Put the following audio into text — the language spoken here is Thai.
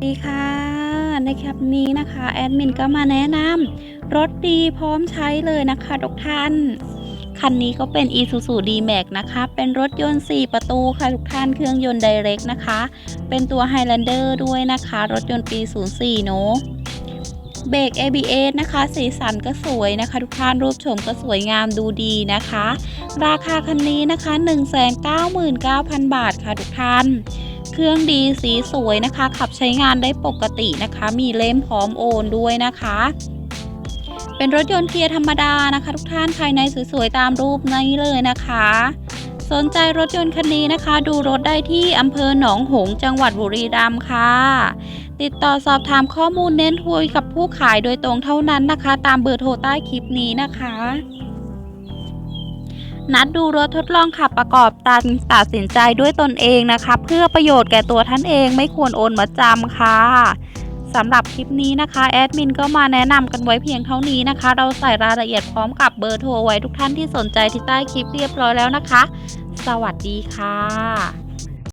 สวัสดีค่ะในคลิปนี้นะคะแอดมินก็มาแนะนำรถดีพร้อมใช้เลยนะคะทุกท่าน คันนี้ก็เป็น Isuzu D-Max นะคะ เป็นรถยนต์ 4 ประตูค่ะทุกท่านเครื่องยนต์ Direct นะคะ เป็นตัว Highlander ด้วยนะคะ รถยนต์ปี 04 เนอะเบรก ABS นะคะ สีสันก็สวยนะคะ ทุกท่านรูปโฉมก็สวยงามดูดีนะคะ ราคาคันนี้นะคะ 199,000 บาทค่ะทุกท่าน เครื่องดีสีสวยนะคะ ขับใช้งานได้ปกตินะคะ มีเล่มพร้อมโอนด้วยนะคะ เป็นรถยนต์เกียร์ธรรมดานะคะ ทุกท่านภายในสวยๆตามรูปนี้เลยนะคะ สนใจรถยนต์คันนี้นะคะ ดูรถได้ที่อำเภอหนองหงจังหวัดบุรีรัมย์ค่ะ ติดต่อสอบถามข้อมูลเน้นคุยกับผู้ขายโดยตรงเท่านั้นนะคะ ตามเบอร์โทรใต้คลิปนี้นะคะ นัดดูรถทดลองขับประกอบตัดตัดสินใจด้วยตนเองนะคะ เพื่อประโยชน์แก่ตัวท่านเองไม่ควรโอนมาจำค่ะสำหรับคลิปนี้นะคะแอดมินก็มาแนะนำกันไว้เพียงเท่านี้นะคะ เราใส่รายละเอียดพร้อมกับเบอร์โทรไว้ทุกท่านที่สนใจที่ใต้คลิปเรียบร้อยแล้วนะคะ สวัสดีค่ะ